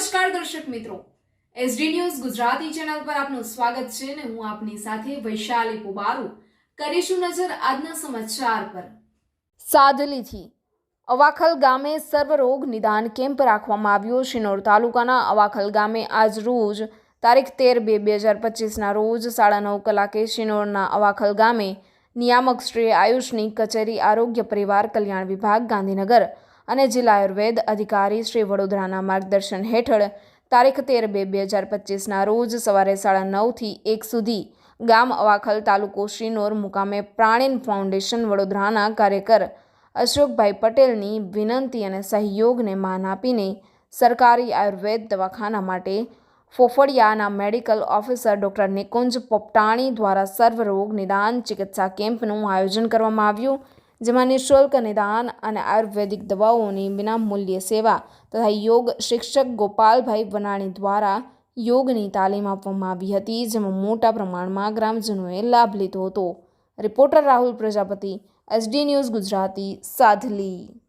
નમસ્કાર દર્શક મિત્રો. એસડી ન્યૂઝ ગુજરાતી ચેનલ પર આપનું સ્વાગત છે અને હું આપની સાથે વૈશાલી પુબારુ. કરીશું નજર આજના સમાચાર પર. સાદલીથી. અવાખલ ગામે સર્વરોગ નિદાન કેમ્પ રાખવામાં આવ્યો. શિનોર તાલુકાના અવાખલ ગામે આજ રોજ તારીખ તેર બે બે હજાર પચીસના રોજ સાડા નવ કલાકે શિનોરના અવાખલ ગામે નિયામક શ્રી આયુષની કચેરી આરોગ્ય પરિવાર કલ્યાણ વિભાગ ગાંધીનગર અને જિલ્લા આયુર્વેદ અધિકારી શ્રી વડોદરાના માર્ગદર્શન હેઠળ તારીખ તેર બે બે હજાર પચીસના રોજ સવારે સાડા નવથી એક સુધી ગામ અવાખલ તાલુકો શ્રીનોર મુકામે પ્રાણીન ફાઉન્ડેશન વડોદરાના કાર્યકર અશોકભાઈ પટેલની વિનંતી અને સહયોગને માન આપીને સરકારી આયુર્વેદ દવાખાના માટે ફોફડિયાના medical officer doctor Nikunj Popatani દ્વારા સર્વરોગ નિદાન ચિકિત્સા કેમ્પનું આયોજન કરવામાં આવ્યું. જેમાં નિઃશુલ્ક નિદાન અને આયુર્વેદિક દવાઓની વિનામૂલ્ય સેવા તથા યોગ શિક્ષક ગોપાલભાઈ વનાણી દ્વારા યોગની તાલીમ આપવામાં આવી હતી, જેમાં મોટા પ્રમાણમાં ગ્રામજનોએ લાભ લીધો હતો. Reporter Rahul Prajapati, SD news Gujarati, Sadhli.